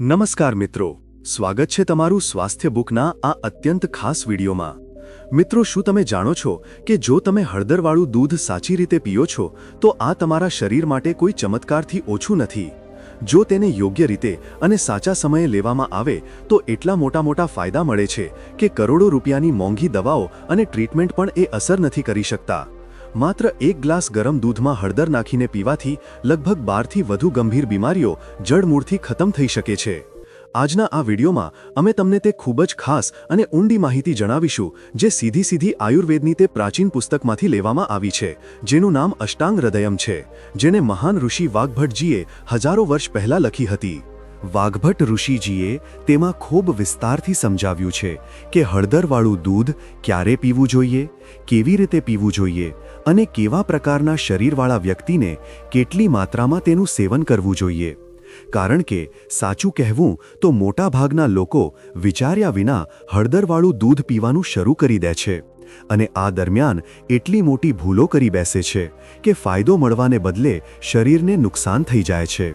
નમસ્કાર મિત્રો. સ્વાગત છે તમારું સ્વાસ્થ્ય બુકના આ અત્યંત ખાસ વિડીયોમાં. મિત્રો, શું તમે જાણો છો કે જો તમે હળદરવાળું દૂધ સાચી રીતે પીઓ છો, તો આ તમારા શરીર માટે કોઈ ચમત્કારથી ઓછું નથી. જો તેને યોગ્ય રીતે અને સાચા સમયે લેવામાં આવે, તો એટલા મોટા મોટા ફાયદા મળે છે કે કરોડો રૂપિયાની મોંઘી દવાઓ અને ટ્રીટમેન્ટ પણ એ અસર નથી કરી શકતા. માત્ર એક ગ્લાસ ગરમ દૂધમાં હળદર નાખીને પીવાથી લગભગ બારથી વધુ ગંભીર બીમારીઓ જડમૂળથી ખતમ થઈ શકે છે. આજના આ વિડીયોમાં અમે તમને તે ખૂબ જ ખાસ અને ઊંડી માહિતી જણાવીશું જે સીધી સીધી આયુર્વેદની તે પ્રાચીન પુસ્તકમાંથી લેવામાં આવી છે, જેનું નામ અષ્ટાંગ હૃદયમ છે, જેને મહાન ઋષિ વાઘભટ્ટજીએ હજારો વર્ષ પહેલાં લખી હતી. વાઘભટ્ટ ઋષિજીએ તેમાં ખૂબ વિસ્તારથી સમજાવ્યું છે કે હળદરવાળું દૂધ ક્યારે પીવું જોઈએ, કેવી રીતે પીવું જોઈએ અને કેવા પ્રકારના શરીરવાળા વ્યક્તિને કેટલી માત્રામાં તેનું સેવન કરવું જોઈએ? કારણ કે સાચું કહેવું તો મોટાભાગના લોકો વિચાર્યા વિના હળદરવાળું દૂધ પીવાનું શરૂ કરી દે છે અને આ દરમિયાન એટલી મોટી ભૂલો કરી બેસે છે કે ફાયદો મળવાને બદલે શરીરને નુકસાન થઈ જાય છે.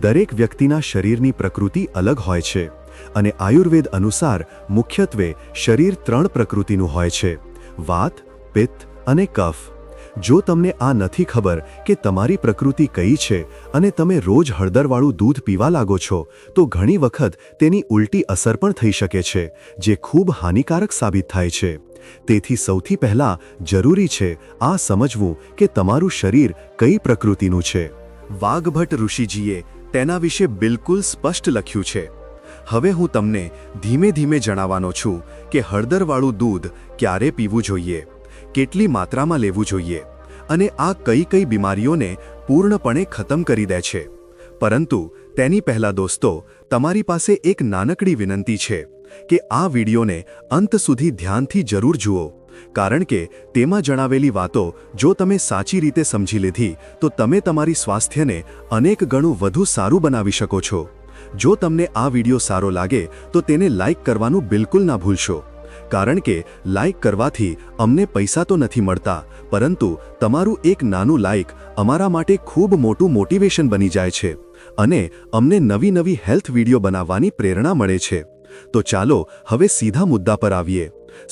દરેક વ્યક્તિના શરીરની પ્રકૃતિ અલગ હોય છે અને આયુર્વેદ અનુસાર મુખ્યત્વે શરીર ત્રણ પ્રકૃતિનું હોય છે. વાત, પિત્ત અને કફ. જો તમને આ નથી ખબર કે તમારી પ્રકૃતિ કઈ છે અને તમે રોજ હળદરવાળું દૂધ પીવા લાગો છો, તો ઘણી વખત તેની ઉલટી અસર પણ થઈ શકે છે, જે ખૂબ હાનિકારક સાબિત થાય છે. તેથી સૌથી પહેલા જરૂરી છે આ સમજવું કે તમારું શરીર કઈ પ્રકૃતિનું છે. વાઘભટ્ટ ઋષિજીએ તેના વિશે બિલકુલ સ્પષ્ટ લખ્યું છે. હવે હું તમને ધીમે ધીમે જણાવવાનો છું કે હળદરવાળું દૂધ ક્યારે પીવું જોઈએ. કેટલી માત્રામાં લેવું જોઈએ અને આ કઈ કઈ બીમારીઓને પૂર્ણપણે ખતમ કરી દે છે. પરંતુ તેની પહેલા દોસ્તો, તમારી પાસે એક નાનકડી વિનંતી છે કે આ વિડીયોને અંત સુધી ધ્યાનથી જરૂર જુઓ, કારણ કે તેમાં જણાવેલી વાતો જો તમે સાચી રીતે સમજી લીધી, તો તમે તમારી સ્વાસ્થ્યને અનેક ગણું વધુ સારું બનાવી શકો છો. જો તમને આ વીડિયો સારો લાગે, તો તેને લાઇક કરવાનું બિલકુલ ના ભૂલશો. કારણ કે લાઇક કરવાથી અમને પૈસા તો નથી મળતા, પરંતુ તમારું એક નાનું લાઇક અમારા માટે ખૂબ મોટું મોટિવેશન બની જાય છે અને અમને નવી નવી હેલ્થ વીડિયો બનાવવાની પ્રેરણા મળે છે. તો ચાલો હવે સીધા મુદ્દા પર આવીએ.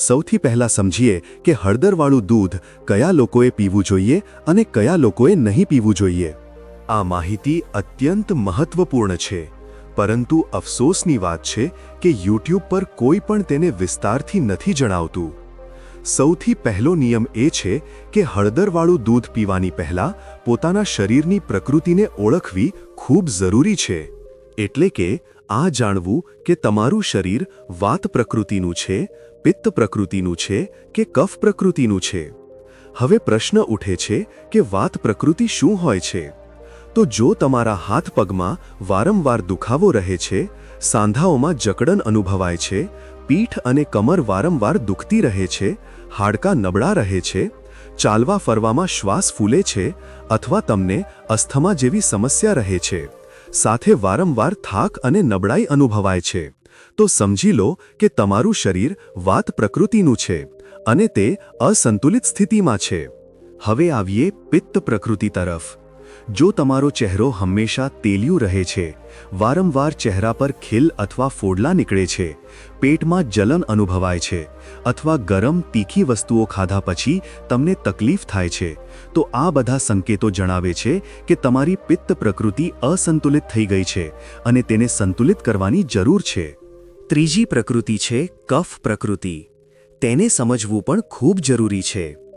સૌથી પહેલા સમજીએ કે હળદરવાળું દૂધ કયા લોકોએ પીવું જોઈએ અને કયા લોકોએ નહીં પીવું જોઈએ. આ માહિતી અત્યંત મહત્વપૂર્ણ છે. પરંતુ અફસોસની વાત છે કે યુટ્યુબ પર કોઈ પણ તેને વિસ્તારથી નથી જણાવતું. સૌથી પહેલો નિયમ એ છે કે હળદરવાળું દૂધ પીવાની પહેલાં પોતાના શરીરની પ્રકૃતિને ઓળખવી ખૂબ જરૂરી છે. એટલે કે, આ જાણવું કે તમારું શરીર વાત પ્રકૃતિનું છે, પિત્ત પ્રકૃતિનું છે કે કફ પ્રકૃતિનું છે. હવે પ્રશ્ન ઉઠે છે કે વાત પ્રકૃતિ શું હોય છે? તો જો તમારા હાથ પગમાં વારંવાર દુખાવો રહે છે, સાંધાઓમાં જકડન અનુભવાય છે, પીઠ અને કમર વારંવાર દુખતી રહે છે, હાડકાં નબળા રહે છે, ચાલવા ફરવામાં શ્વાસ ફૂલે છે અથવા તમને અસ્થમા જેવી સમસ્યા રહે છે, સાથે વારંવાર થાક અને નબળાઈ અનુભવાય છે, તો સમજી લો કે તમારું શરીર વાત પ્રકૃતિનું છે અને તે અસંતુલિત સ્થિતિમાં છે. હવે આવીએ પિત્ત પ્રકૃતિ તરફ. જો તમારો ચહેરો હંમેશા તેલિયું રહે છે, વારંવાર ચહેરા પર ખીલ અથવા ફોડલા નીકળે છે, પેટમાં જલન અનુભવાય છે અથવા ગરમ, તીખી વસ્તુઓ ખાધા પછી તમને તકલીફ થાય છે, તો આ બધા સંકેતો જણાવે છે કે તમારી પિત્ત પ્રકૃતિ અસંતુલિત થઈ ગઈ છે અને તેને સંતુલિત કરવાની જરૂર છે. ત્રીજી પ્રકૃતિ છે કફ પ્રકૃતિ. તેને સમજવું પણ ખૂબ જરૂરી છે.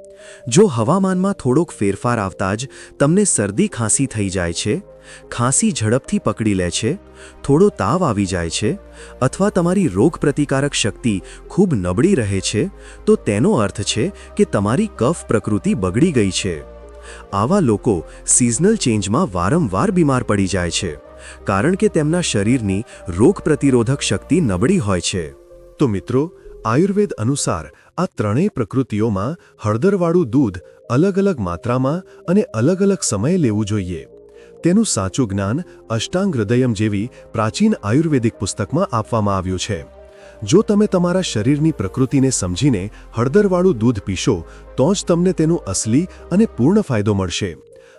જો હવામાનમાં થોડોક ફેરફાર આવતા જ તમને શરદી ખાંસી થઈ જાય છે, ખાંસી ઝડપથી પકડી લે છે, થોડો તાવ આવી જાય છે, અથવા તમારી રોગપ્રતિકારક શક્તિ ખૂબ નબળી રહે છે, તો તેનો અર્થ છે કે તમારી કફ પ્રકૃતિ બગડી ગઈ છે. આવા લોકો સિઝનલ ચેન્જમાં વારંવાર બીમાર પડી જાય છે, કારણ કે તેમના શરીરની રોગપ્રતિરોધક શક્તિ નબળી હોય છે. તો મિત્રો, આયુર્વેદ અનુસાર આ ત્રણેય પ્રકૃતિઓમાં હળદરવાળું દૂધ અલગ અલગ માત્રામાં અને અલગ અલગ સમયે લેવું જોઈએ. તેનું સાચું જ્ઞાન અષ્ટાંગ હૃદયમ જેવી પ્રાચીન આયુર્વેદિક પુસ્તકમાં આપવામાં આવ્યું છે. જો તમે તમારા શરીરની પ્રકૃતિને સમજીને હળદરવાળું દૂધ પીશો, તો જ તમને તેનું અસલી અને પૂર્ણ ફાયદો મળશે.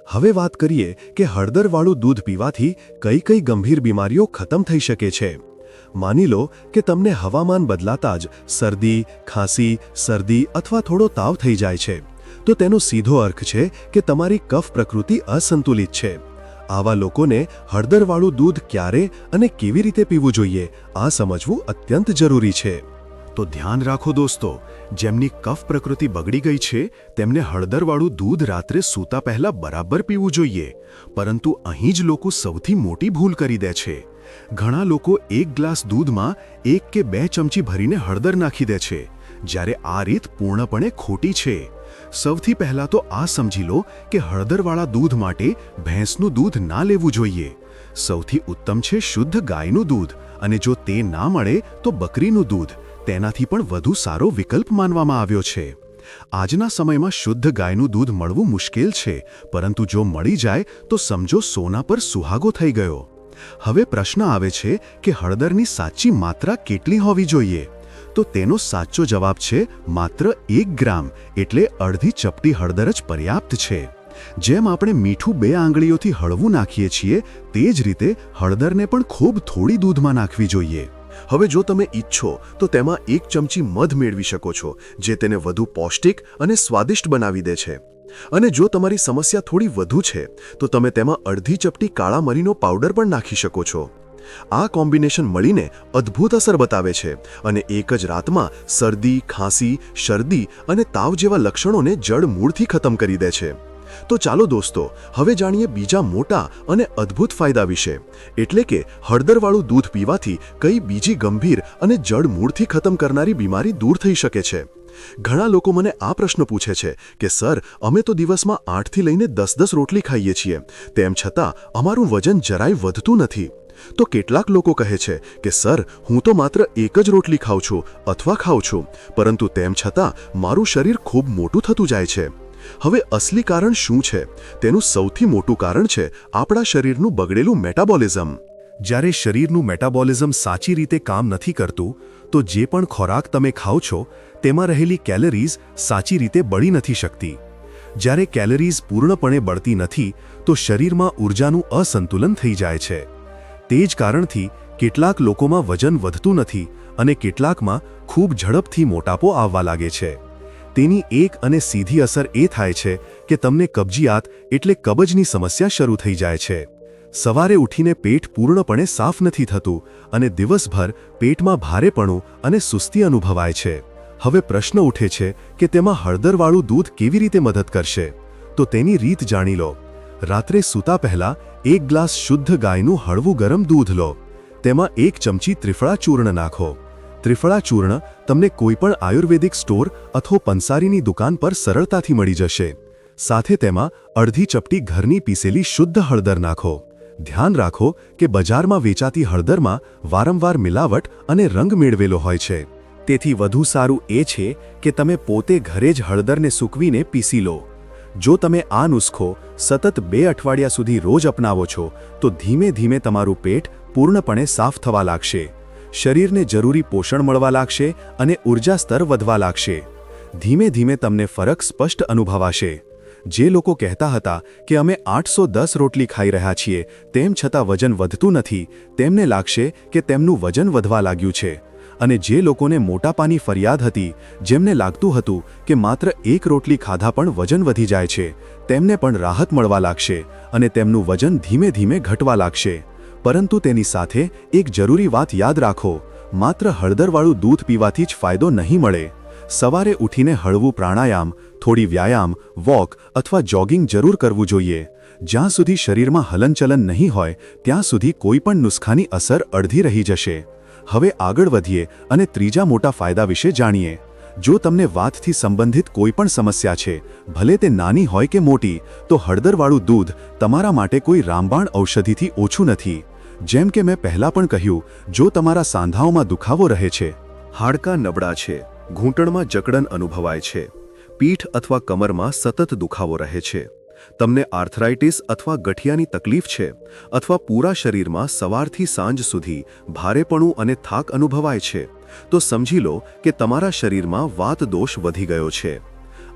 હવે વાત કરીએ કે હળદરવાળું દૂધ પીવાથી કઈ કઈ ગંભીર બીમારીઓ ખતમ થઈ શકે છે. માની લો કે તમને હવામાન બદલાતા જ શરદી, ખાંસી, શરદી અથવા થોડો તાવ થઈ જાય છે. તો તેનો સીધો અર્થ છે કે તમારી કફ પ્રકૃતિ અસંતુલિત છે. આવા લોકોને હળદરવાળું દૂધ ક્યારે અને કેવી રીતે પીવું જોઈએ, આ સમજવું અત્યંત જરૂરી છે. તો ધ્યાન રાખો દોસ્તો, જેમની કફ પ્રકૃતિ બગડી ગઈ છે, તેમને હળદરવાળું દૂધ રાત્રે સૂતા પહેલા બરાબર પીવું જોઈએ. પરંતુ અહીં જ લોકો સૌથી મોટી ભૂલ કરી દે છે. ઘણા લોકો એક ગ્લાસ દૂધમાં એક કે બે ચમચી ભરીને હળદર નાખી દે છે, જ્યારે આ રીત પૂર્ણપણે ખોટી છે. સૌથી પહેલા તો આ સમજી લો કે હળદરવાળા દૂધ માટે ભેંસનું દૂધ ના લેવું જોઈએ. સૌથી ઉત્તમ છે શુદ્ધ ગાયનું દૂધ, અને જો તે ના મળે તો બકરીનું દૂધ. તેનાથી પણ વધુ સારો વિકલ્પ માનવામાં આવ્યો છે. આજના સમયમાં શુદ્ધ ગાયનું દૂધ મળવું મુશ્કેલ છે, પરંતુ જો મળી જાય તો સમજો સોના પર સુહાગો થઈ ગયો. હવે પ્રશ્ન આવે છે કે હળદરની સાચી માત્રા કેટલી હોવી જોઈએ? તો તેનો સાચો જવાબ છે માત્ર એક ગ્રામ, એટલે અડધી ચપટી હળદર જ પર્યાપ્ત છે. જેમ આપણે મીઠું બે આંગળીઓથી હળવું નાખીએ છીએ, તે જ રીતે હળદરને પણ ખૂબ થોડી દૂધમાં નાખવી જોઈએ. હવે જો તમે ઈચ્છો તો તેમાં એક ચમચી મધ મેળવી શકો છો, જે તેને વધુ પૌષ્ટિક અને સ્વાદિષ્ટ બનાવી દે છે. અને જો તમારી સમસ્યા થોડી વધુ છે, તો તમે તેમાં અડધી ચપટી કાળા મરીનો પાવડર પણ નાખી શકો છો. આ કોમ્બિનેશન મળીને અદ્ભુત અસર બતાવે છે અને એક જ રાતમાં શરદી, ખાંસી, શરદી અને તાવ જેવા લક્ષણોને જડ મૂળથી ખતમ કરી દે છે. તો ચાલો દોસ્તો, હવે જાણીએ બીજા મોટા અને અદ્ભુત ફાયદા વિશે. એટલે કે, હળદરવાળું દૂધ પીવાથી કઈ બીજી ગંભીર અને જડ મૂળથી ખતમ કરનારી બીમારી દૂર થઈ શકે છે? ઘણા લોકો મને આ પ્રશ્ન પૂછે છે કે, સર, અમે તો દિવસમાં આઠથી લઈને દસ દસ રોટલી ખાઈએ છીએ. તેમ છતાં, અમારું વજન જરાય વધતું નથી. તો કેટલાક લોકો કહે છે કે, સર, હું તો માત્ર એક જ રોટલી ખાઉં છું અથવા ખાઉં છું, પરંતુ તેમ છતાં, મારું શરીર ખૂબ મોટું થતું જાય છે. હવે અસલી કારણ શું છે? તેનું સૌથી મોટું કારણ છે આપણા શરીરનું બગડેલું મેટાબોલિઝમ. જ્યારે શરીરનું મેટાબોલિઝમ સાચી રીતે કામ નથી કરતું, તો જે પણ ખોરાક તમે ખાઓ છો, તેમાં રહેલી કેલરીઝ સાચી રીતે બળી નથી શકતી. જ્યારે કેલરીઝ પૂર્ણપણે બળતી નથી, તો શરીરમાં ઊર્જાનું અસંતુલન થઈ જાય છે. તે જ કારણથી કેટલાક લોકોમાં વજન વધતું નથી અને કેટલાકમાં ખૂબ ઝડપથી મોટાપો આવવા લાગે છે. તેની એક અને સીધી અસર એ થાય છે કે તમને કબજિયાત એટલે કબજની સમસ્યા શરૂ થઈ જાય છે. સવારે ઉઠીને પેટ પૂર્ણપણે સાફ નથી થતું અને દિવસભર પેટમાં ભારેપણું અને સુસ્તી અનુભવાય છે. હવે પ્રશ્ન ઉઠે છે કે તેમાં હળદરવાળું દૂધ કેવી રીતે મદદ કરશે? તો તેની રીત જાણી લો. રાત્રે સૂતા પહેલા એક ગ્લાસ શુદ્ધ ગાયનું હળવું ગરમ દૂધ લો. તેમાં એક ચમચી ત્રિફળા ચૂર્ણ નાખો. ત્રિફળા ચૂર્ણ તમને કોઈપણ આયુર્વેદિક સ્ટોર અથવા પંસારીની દુકાન પર સરળતાથી મળી જશે. સાથે તેમાં અડધી ચપટી ઘરની પીસેલી શુદ્ધ હળદર નાખો. ધ્યાન રાખો કે બજારમાં વેચાતી હળદરમાં વારંવાર મિલાવટ અને રંગ મેળવેલો હોય છે. તેથી વધુ સારું એ છે કે તમે પોતે ઘરે જ હળદરને સૂકવીને પીસી લો. જો તમે આ નુસ્ખો સતત બે અઠવાડિયા સુધી રોજ અપનાવો છો, તો ધીમે ધીમે તમારું પેટ પૂર્ણપણે સાફ થવા લાગશે. શરીરને જરૂરી પોષણ મળવા લાગશે અને ઊર્જા સ્તર વધવા લાગશે. ધીમે ધીમે તમને ફરક સ્પષ્ટ અનુભવાશે. જે લોકો કહેતા હતા કે અમે આઠસો દસ રોટલી ખાઈ રહ્યા છીએ, તેમ છતાં વજન વધતું નથી, તેમને લાગશે કે તેમનું વજન વધવા લાગ્યું છે. અને જે લોકોને મોટાપાની ફરિયાદ હતી, જેમને લાગતું હતું કે માત્ર એક રોટલી ખાધા પણ વજન વધી જાય છે, તેમને પણ રાહત મળવા લાગશે અને તેમનું વજન ધીમે ધીમે ઘટવા લાગશે. પરંતુ તેની સાથે એક જરૂરી વાત યાદ રાખો, માત્ર હળદરવાળું દૂધ પીવાથી જ ફાયદો નહીં મળે. સવારે ઉઠીને હળવું પ્રાણાયામ, થોડી વ્યાયામ, વોક અથવા જોગિંગ જરૂર કરવું જોઈએ. જ્યાં સુધી શરીરમાં હલનચલન નહીં હોય, ત્યાં સુધી કોઈપણ નુસ્ખાની અસર અડધી રહી જશે. હવે આગળ વધીએ અને ત્રીજા મોટા ફાયદા વિશે જાણીએ. જો તમને વાતથી સંબંધિત કોઈપણ સમસ્યા છે, ભલે તે નાની હોય કે મોટી, તો હળદરવાળું દૂધ તમારા માટે કોઈ રામબાણ ઔષધિથી ઓછું નથી. જેમ કે મેં પહેલા પણ કહ્યું, જો તમારા સાંધાઓમાં દુખાવો રહે છે, હાડકાં નબળા છે, ઘૂંટણમાં જકડન અનુભવાય છે, પીઠ અથવા કમરમાં સતત દુખાવો રહે છે, તમને આર્થરાઇટિસ અથવા ગઠિયાની તકલીફ છે, અથવા પૂરા શરીરમાં સવારથી સાંજ સુધી ભારેપણું અને થાક અનુભવાય છે, તો સમજી લો કે તમારા શરીરમાં વાત દોષ વધી ગયો છે.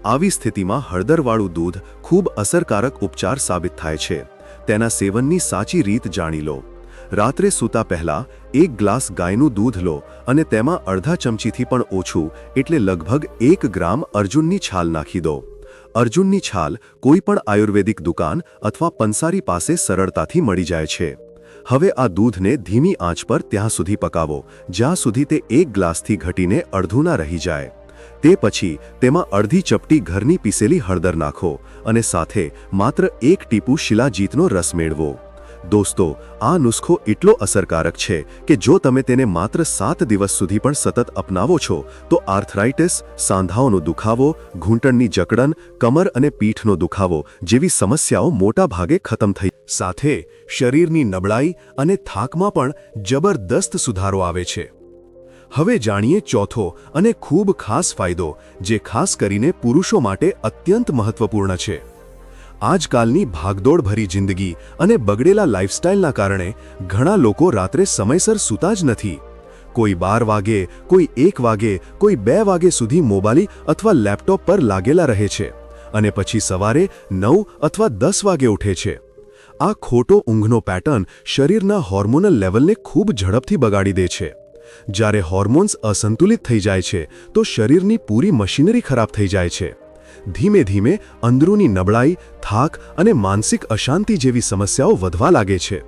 આવી સ્થિતિમાં હળદરવાળું દૂધ ખૂબ અસરકારક ઉપચાર સાબિત થાય છે. તેના સેવનની સાચી રીત જાણી લો. રાત્રે સૂતા પહેલા એક ગ્લાસ ગાયનું દૂધ લો અને તેમાં અડધા ચમચીથી પણ ઓછું, એટલે લગભગ એક ગ્રામ અર્જુનની છાલ નાખી દો. અર્જુનની છાલ કોઈ પણ આયુર્વેદિક દુકાન અથવા પંસારી પાસે સરળતાથી મળી જાય છે. હવે આ દૂધને ધીમી આંચ પર ત્યાં સુધી પકાવો, જ્યાં સુધી તે એક ગ્લાસથી ઘટીને અડધું ના રહી જાય. તે પછી તેમાં અડધી ચપટી ઘરની પીસેલી હળદર નાખો અને સાથે માત્ર એક ટીપું શિલાજીતનો રસ મેળવો. દોસ્તો, આ નુસ્ખો એટલો અસરકારક છે કે જો તમે તેને માત્ર સાત દિવસ સુધી પણ સતત અપનાવો છો, તો આર્થરાઇટિસ, સાંધાઓનો દુખાવો, ઘૂંટણની જકડન, કમર અને પીઠનો દુખાવો જેવી સમસ્યાઓ મોટા ભાગે ખતમ થઈ સાથે શરીરની નબળાઈ અને થાકમાં પણ જબરદસ્ત સુધારો આવે છે. હવે જાણીએ ચોથો અને ખૂબ ખાસ ફાયદો, જે ખાસ કરીને પુરુષો માટે અત્યંત મહત્વપૂર્ણ છે. આજકાલની ભાગદોડ ભરી જિંદગી અને બગડેલા લાઇફસ્ટાઇલના કારણે ઘણા લોકો રાત્રે સમયસર સૂતા જ નથી. કોઈ બાર વાગે, કોઈ એક વાગે, કોઈ બે વાગે સુધી મોબાઈલ અથવા લેપટોપ પર લાગેલા રહે છે અને પછી સવારે નવ અથવા દસ વાગે ઉઠે છે. આ ખોટો ઊંઘનો પેટર્ન શરીરના હોર્મોનલ લેવલને ખૂબ ઝડપથી બગાડી દે છે. જ્યારે હોર્મોન્સ અસંતુલિત થઈ જાય છે, તો શરીરની પૂરી મશીનરી ખરાબ થઈ જાય છે. ધીમે ધીમે અંદરૂની નબળાઈ, થાક અને માનસિક અશાંતિ જેવી સમસ્યાઓ વધવા લાગે છે.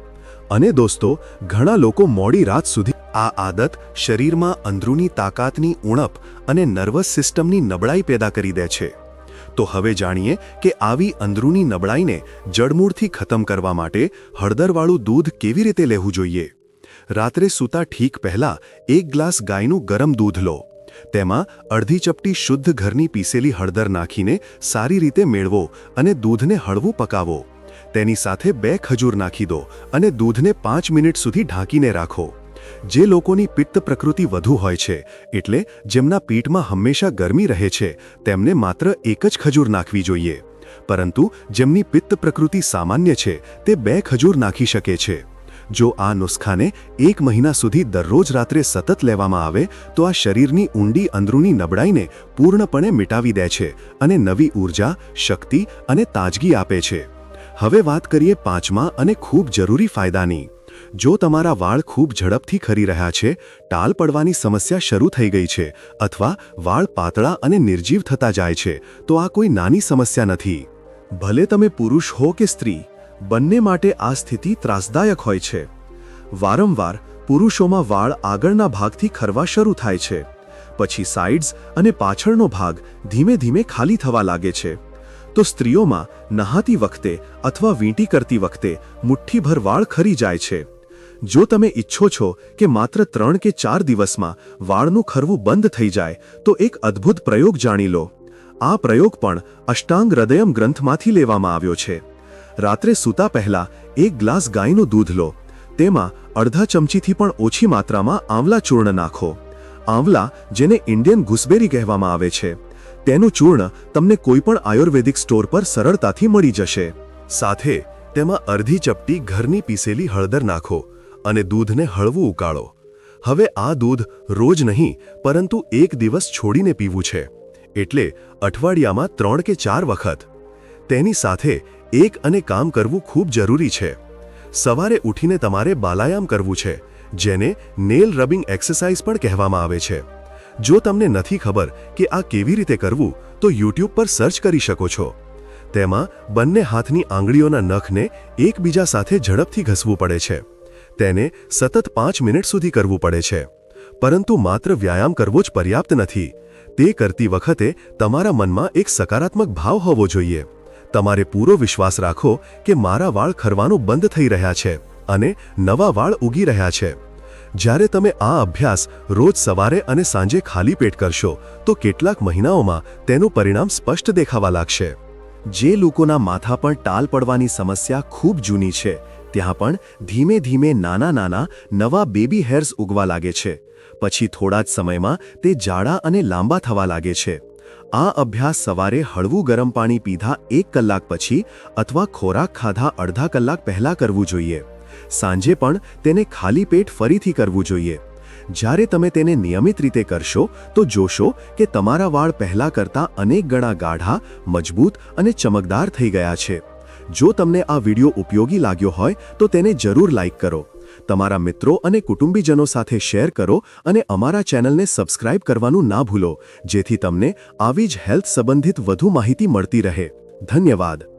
અને દોસ્તો, ઘણા લોકો મોડી રાત સુધી આ આદત શરીરમાં અંદરૂની તાકાતની ઉણપ અને નર્વસ સિસ્ટમની નબળાઈ પેદા કરી દે છે. તો હવે જાણીએ કે આવી અંદરૂની નબળાઈને જડમૂળથી ખતમ કરવા માટે હળદરવાળું દૂધ કેવી રીતે લેવું જોઈએ? રાત્રે સૂતા ઠીક પહેલા એક ગ્લાસ ગાયનું ગરમ દૂધ લો. તેમાં અડધી ચપટી શુદ્ધ ઘરની પીસેલી હળદર નાખીને સારી રીતે મેળવો અને દૂધને હળવું પકાવો. તેની સાથે બે ખજૂર નાખી દો અને દૂધને પાંચ મિનિટ સુધી ઢાંકીને રાખો. જે લોકોની પિત્ત પ્રકૃતિ વધુ હોય છે, એટલે જેમના પીઠમાં હંમેશા ગરમી રહે છે, તેમને માત્ર એક જ ખજૂર નાખવી જોઈએ. પરંતુ જેમની પિત્ત પ્રકૃતિ સામાન્ય છે, તે બે ખજૂર નાખી શકે છે. જો આ નુસ્ખાને એક મહિના સુધી દરરોજ રાત્રે સતત લેવામાં આવે, તો આ શરીરની ઊંડી અંદરૂની નબળાઈને પૂર્ણપણે મિટાવી દે છે અને નવી ઊર્જા, શક્તિ અને તાજગી આપે છે. હવે વાત કરીએ પાંચમા અને ખૂબ જરૂરી ફાયદાની. જો તમારા વાળ ખૂબ ઝડપથી ખરી રહ્યા છે, ટાલ પડવાની સમસ્યા શરૂ થઈ ગઈ છે અથવા વાળ પાતળા અને નિર્જીવ થતા જાય છે, તો આ કોઈ નાની સમસ્યા નથી. ભલે તમે પુરુષ હો કે સ્ત્રી બંને માટે આ સ્થિતિ ત્રાસદાયક હોય છે. વારંવાર પુરુષોમાં વાળ આગળના ભાગથી ખરવા શરૂ થાય છે. પછી સાઇડ્સ અને પાછળનો ભાગ ધીમે ધીમે ખાલી થવા લાગે છે. તો સ્ત્રીઓમાં નહાતી વખતે અથવા વીંટી કરતી વખતે મુઠ્ઠીભર વાળ ખરી જાય છે. જો તમે ઈચ્છો છો કે માત્ર ત્રણ કે ચાર દિવસમાં વાળનું ખરવું બંધ થઈ જાય, તો એક અદ્ભુત પ્રયોગ જાણી લો. આ પ્રયોગ પણ અષ્ટાંગ હૃદયમ ગ્રંથમાંથી લેવામાં આવ્યો છે. રાત્રે સૂતા પહેલા એક ગ્લાસ ગાયનું દૂધ લો. તેમાં અડધા ચમચીથી પણ ઓછી માત્રામાં આંવલા ચૂર્ણ નાખો. આંવલા, જેને ઇન્ડિયન ઘુસબેરી કહેવામાં આવે છે, તેનું ચૂર્ણ તમને કોઈપણ આયુર્વેદિક સ્ટોર પર સરળતાથી મળી જશે. સાથે, તેમાં અડધી ચપટી ઘરની પીસેલી હળદર નાખો અને દૂધને હળવું ઉકાળો. હવે આ દૂધ રોજ નહીં, પરંતુ એક દિવસ છોડીને પીવું છે. એટલે અઠવાડિયામાં ત્રણ કે ચાર વખત. તેની સાથે એક અને કામ કરવું ખૂબ જરૂરી છે. સવારે ઉઠીને તમારે બાલાયામ કરવું છે, જેને નેલ રબિંગ એક્સરસાઇઝ પણ કહેવામાં આવે છે. જો તમને નથી ખબર કે આ કેવી રીતે કરવું, તો યુટ્યુબ પર સર્ચ કરી શકો છો. તેમાં બંને હાથની આંગળીઓના નખને એકબીજા સાથે ઝડપથી ઘસવું પડે છે. તેને સતત પાંચ મિનિટ સુધી કરવું પડે છે. પરંતુ માત્ર વ્યાયામ કરવો જ પર્યાપ્ત નથી. તે કરતી વખતે તમારા મનમાં એક સકારાત્મક ભાવ હોવો જોઈએ. તમારે પૂરો વિશ્વાસ રાખો કે મારા વાળ ખરવાનું બંધ થઈ રહ્યા છે અને નવા વાળ ઉગી રહ્યા છે. જ્યારે તમે આ અભ્યાસ રોજ સવારે અને સાંજે ખાલી પેટ કરશો, તો કેટલાક મહિનાઓમાં તેનું પરિણામ સ્પષ્ટ દેખાવા લાગશે. જે લોકોના માથા પર ટાલ પડવાની સમસ્યા ખૂબ જૂની છે, ત્યાં પણ ધીમે ધીમે નાના નાના નવા બેબી હેર્સ ઉગવા લાગે છે. પછી થોડા જ સમયમાં તે જાડા અને લાંબા થવા લાગે છે. આ અભ્યાસ સવારે હળવું ગરમ પાણી પીધા એક કલાક પછી અથવા ખોરાક ખાધા અડધા કલાક પહેલા કરવું જોઈએ. સાંજે પણ તેને ખાલી પેટ ફરીથી કરવું જોઈએ. જ્યારે તમે તેને નિયમિત રીતે કરશો, તો જોશો કે તમારા વાળ પહેલા કરતાં અનેક ગણા ગાઢા, મજબૂત અને ચમકદાર થઈ ગયા છે. જો તમને આ વીડિયો ઉપયોગી લાગ્યો હોય, તો તેને જરૂર લાઈક કરો. તમારા મિત્રો અને કુટુંબીજનો સાથે શેર કરો અને અમારા ચેનલને સબસ્ક્રાઇબ કરવાનું ના ભૂલો, જેથી તમને આવી જ હેલ્થ સંબંધિત વધુ માહિતી મળતી રહે. ધન્યવાદ.